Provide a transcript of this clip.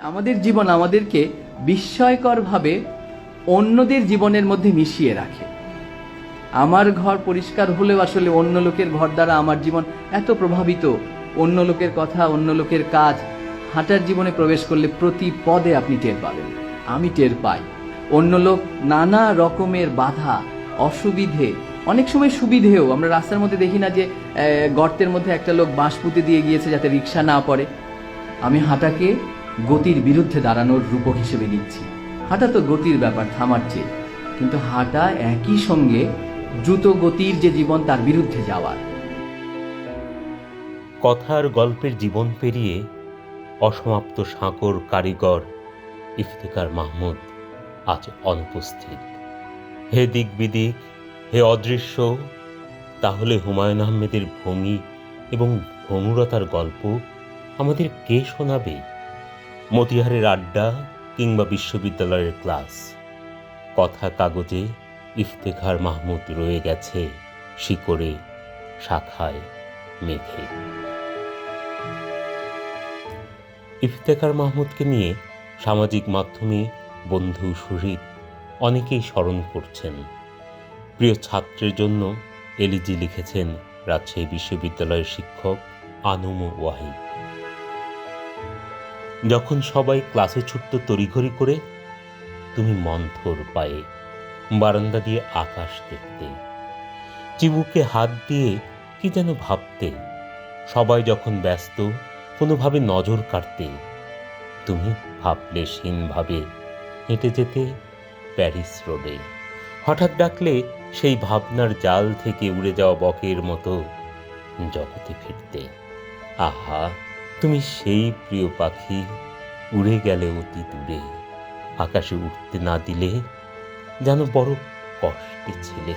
আমাদের জীবন আমাদেরকে বিস্ময়করভাবে অন্যদের জীবনের মধ্যে মিশিয়ে রাখে। আমার ঘর পরিষ্কার হলেও আসলে অন্য লোকের ঘর দ্বারা আমার জীবন এত প্রভাবিত। অন্য লোকের কথা, অন্য লোকের কাজ, হাঁটার জীবনে প্রবেশ করলে প্রতি পদে আপনি টের পাবেন। আমি টের পাই। অন্য লোক নানা রকমের বাধা, অসুবিধে, অনেক সময় সুবিধেও, আমরা রাস্তার মধ্যে দেখি না যে গর্তের মধ্যে একটা লোক বাঁশ পুঁতে দিয়ে গিয়েছে যাতে রিক্সা না পড়ে। আমি হাঁটাকে গতির বিরুদ্ধে দাঁড়ানোর রূপক হিসেবে নিচ্ছি। হাঁটা তো গতির ব্যাপার, থামার চেয়ে। কিন্তু হাঁটা একই সঙ্গে দ্রুত গতির যে জীবন, তার বিরুদ্ধে যাওয়ার কথার গল্পের জীবন পেরিয়ে অসমাপ্ত সাঁকর কারিগর ইফতেকার মাহমুদ আজ অনুপস্থিত। হে দিক বিদিক হে অদৃশ্য, তাহলে হুমায়ুন আহমেদের ভঙ্গি এবং ভঙ্গুরতার গল্প আমাদের কে শোনাবে? মতিহারের আড্ডা কিংবা বিশ্ববিদ্যালয়ের ক্লাস। কথা কাগজে ইফতেখার মাহমুদ রয়ে গেছে শিকড়ে, শাখায় মেঘে। ইফতেখার মাহমুদকে নিয়ে সামাজিক মাধ্যমে বন্ধু সুহৃদ অনেকেই স্মরণ করছেন। প্রিয় ছাত্রের জন্য এলিজি লিখেছেন রাজশাহী বিশ্ববিদ্যালয়ের শিক্ষক আনুম ওয়াহিদ। যখন সবাই ক্লাসে ছুটত তড়িঘড়ি করে, তুমি মন্থর পায়ে বারান্দা দিয়ে আকাশ দেখতে। চিবুকে হাত দিয়ে কি যেন ভাবতে, সবাই যখন ব্যস্ত, কোনোভাবে নজর কাটতে, তুমি ভাবলেশহীনভাবে হেঁটে যেতে প্যারিস রোডে। হঠাৎ ডাকলে সেই ভাবনার জাল থেকে উড়ে যাওয়া বকের মতো জগতে ফিরতে। আহা! তুমি সেই প্রিয় পাখি উড়ে গেলে অতি দূরে। আকাশে উঠতে না দিলে যেন বড় কষ্টে ছিলে।